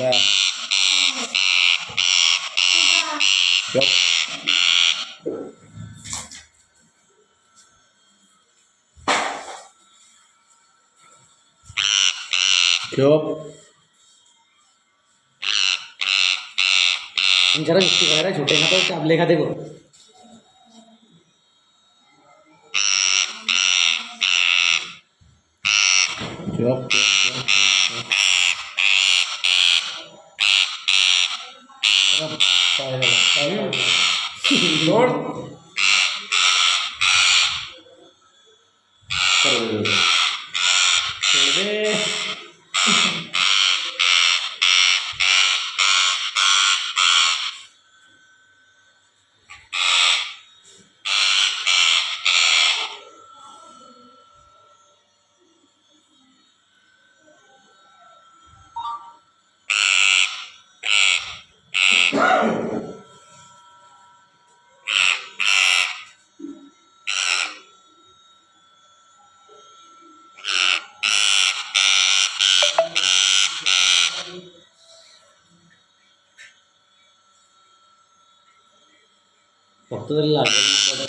Coba. Yuk. Yuk. जरा युक्ती करायला छोटे तर आपले एखादे गो Yuk. Yuk. Yuk. 哎呀，老。फक्त तरी लागेल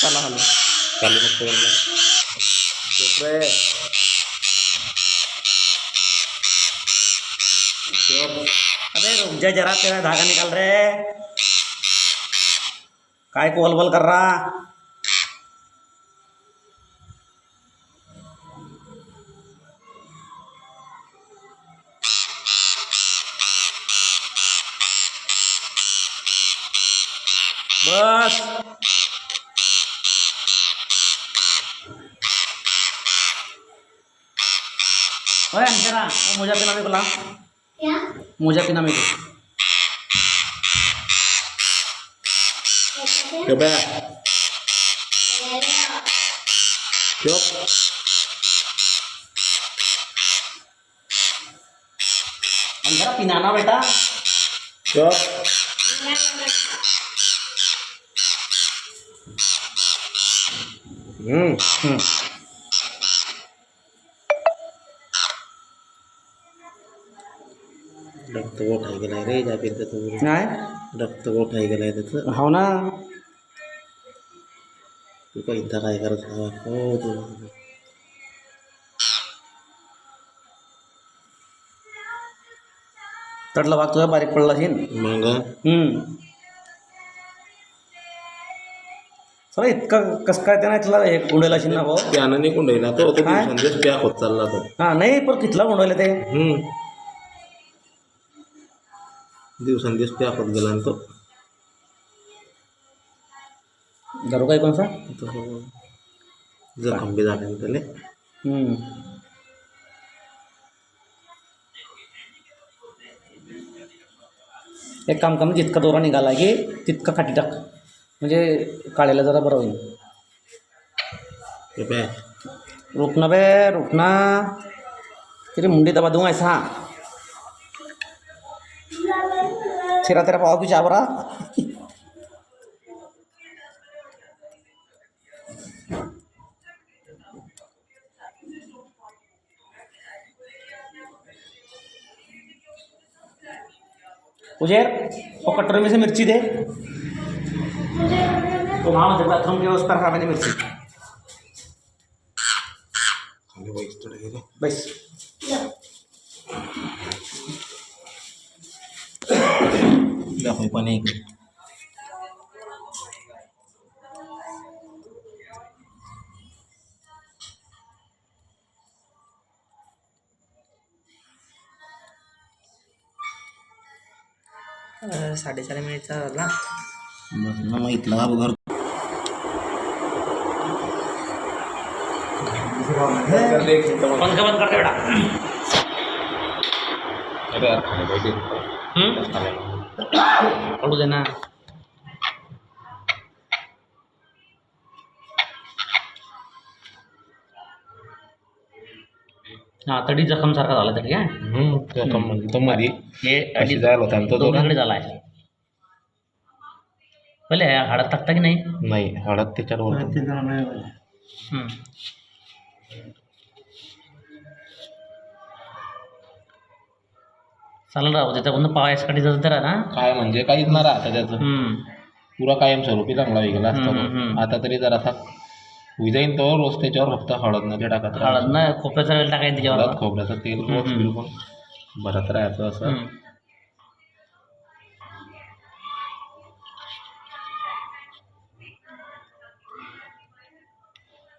चला हॅलो चालू नको बोलणं. चुप रे. चुप. अबे रुक जा जरा तेरा धागा निकाल रे काय कोल बल कर रहा बस ओए अंजरा वो मोजा पिना मेरे को ला क्या मोजा पिना मेरे को Coba. Yuk. अंजरा पिनाना बेटा Yuk. हम्म. रक्त गोठाय गेलाय रे जाबीर त्याचं काय? रक्त गोठाय गेलाय त्याचं. हो ना. तू काय इथं काय करत हो तू. तटला भाग तुझा बारीक पडला असेल. मग? हम्म. चला इतका कसं काय त्यानं इथला हे गुंडेला असेल ना भाऊ? त्यानं निघून राहिला तो तो काय? दिवसांदिवस पॅक होत चालला तो. हा नाही पण कितला गुंडवले ते? हम्म. दिवसांदिवस पॅक होत गेला ना तो. दारू काय कोणसा तो जखम बी झाले त्याले हम्म. एक काम कर जितका दोरा निघाला की तितका काठी टाक. म्हणजे काढायला जरा बरं होईल. पॅ रुकना बे, रुकना. तेरी मुंडी दबा दूँगा ऐसा. तेरा तेरा पाव की चाबरा उजेर वो कटोरे में से मिर्ची दे. तो वहाँ मतलब बाथरूम के उस पर खा मैंने मिर्ची बस पाणी इकडे साडेचार मिनिटचा झाला मग इथला घर पंखा बंद करते बेटा अरे यार खाली पाहिजे पडू दे ना हा तडी जखम सारखा झाला तरी काय जखम म्हणजे तो मध्ये हे अशी जायला होता तो दोघांकडे झाला आहे पहिले हाडात टाकता की नाही नाही हळद त्याच्यावर चालेल राहू त्याच्याकडून पायासाठी जात तर ना काय म्हणजे काहीच ना राहतं त्याचं हम्म. पुरा कायमस्वरूपी चांगला वेगळा असतो हम्म, तो. हम्म. आता तरी जरासा होई जाईन तो रोज त्याच्यावर फक्त हळद न ते टाकत हळद. ना खोपऱ्याचा वेळ टाकायचं हळद त्याच्यावर खोबऱ्याचं तेल रोज हम्म. बिलकुल भरत राहायचं असं हम्म.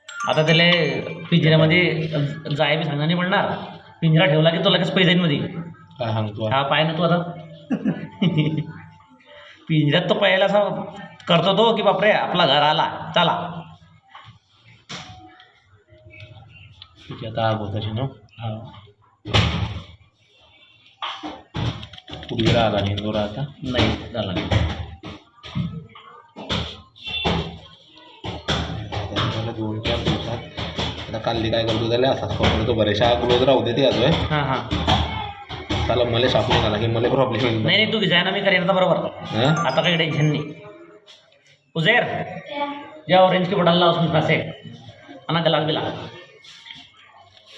आता त्याला पिंजऱ्यामध्ये जाय बी सांगणार नाही पडणार पिंजरा ठेवला की तो लगेच पैसे जाईल मध्ये काय सांगतो? हा पाय ना तू आता. पिंजऱ्यात तो पहिला असा करतो तो की बापरे आपला घर आला चला. ठीक आहे आता आग होत अशी ना हा. पुढे राहिला इंदोरा आता. नाही झाला. दोन चार दिवसात आता काल्ली काय करतो त्याला असाच करून तो बरेचशा क्लोज राहू दे ते अजून. हां हां. त्याला मला सापडून आला की मला प्रॉब्लेम येईल नाही नाही तू जाय ना मी करेन आता बरोबर. हां? आता काही टेन्शन नाही. उजेर या ऑरेंज की बोटाला लाव उसमें से अन्ना गलास भी ला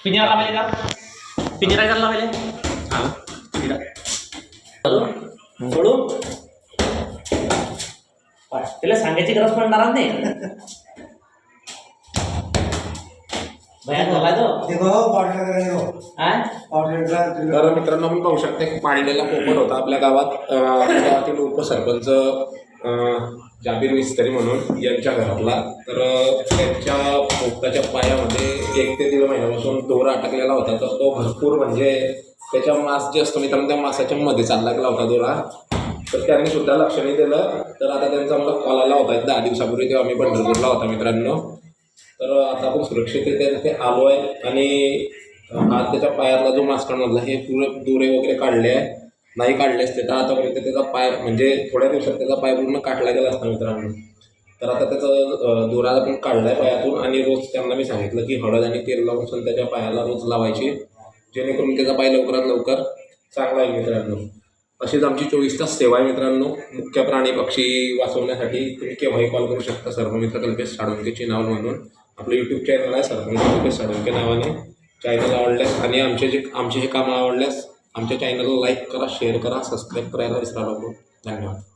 पिंजरा लावेले का पिंजरा का लावेले हां पिंजरा. सोडू. तिला सांगायची गरज पडणार नाही. भया झाला तो. देखो पावडर वगैरे देखो हा? पावडरला तर मित्रांनो मी पाहू शकते की पाळलेला पोपट होता आपल्या गावात. अं, गावातील उपसरपंच अं, जाबीर मिस्त्री म्हणून यांच्या घरातला. तर अं, त्यांच्या पोपटाच्या पायामध्ये एक ते दीड महिन्यापासून दोरा अटकलेला होता. तर तो भरपूर म्हणजे त्याच्या मांस जे असतो मित्रांनो त्या मासाच्या मध्ये चालला गेला होता दोरा. तर त्यांनी सुद्धा लक्ष नाही दिलं. तर आता त्यांचा मला कॉल आला होता एक दहा दिवसापूर्वी तेव्हा मी पंढरपूरला होता मित्रांनो. तर आता आपण सुरक्षितरित्या तिथे आलो आहे आणि आज त्याच्या पायातला जो मास्कांमधला हे पुरे दोरे वगैरे काढले आहे नाही काढले असते तर आतापर्यंत त्याचा पाय म्हणजे थोड्या दिवसात त्याचा पाय पूर्ण काटला गेला असता मित्रांनो. तर आता त्याचं दोरा आपण काढलाय पायातून आणि रोज त्यांना मी सांगितलं की हळद आणि तेल लावून त्याच्या पायाला रोज लावायची जेणेकरून त्याचा पाय लवकरात लवकर चांगला आहे मित्रांनो. तसेच आमची चोवीस तास सेवा आहे मित्रांनो. मुख्य प्राणी पक्षी वाचवण्यासाठी तुम्ही केव्हाही कॉल करू शकता. सर्वमित्र कल्पेश साळुंकेची नाव म्हणून आपलं यूट्यूब चॅनल आहे सर्वमित्र कल्पेश साळुंके नावाने. चॅनल आवडल्यास आणि आमचे जे आमचे हे कामं आवडल्यास आमच्या चॅनलला लाईक करा शेअर करा सबस्क्राईब करायला विसरा नको. धन्यवाद.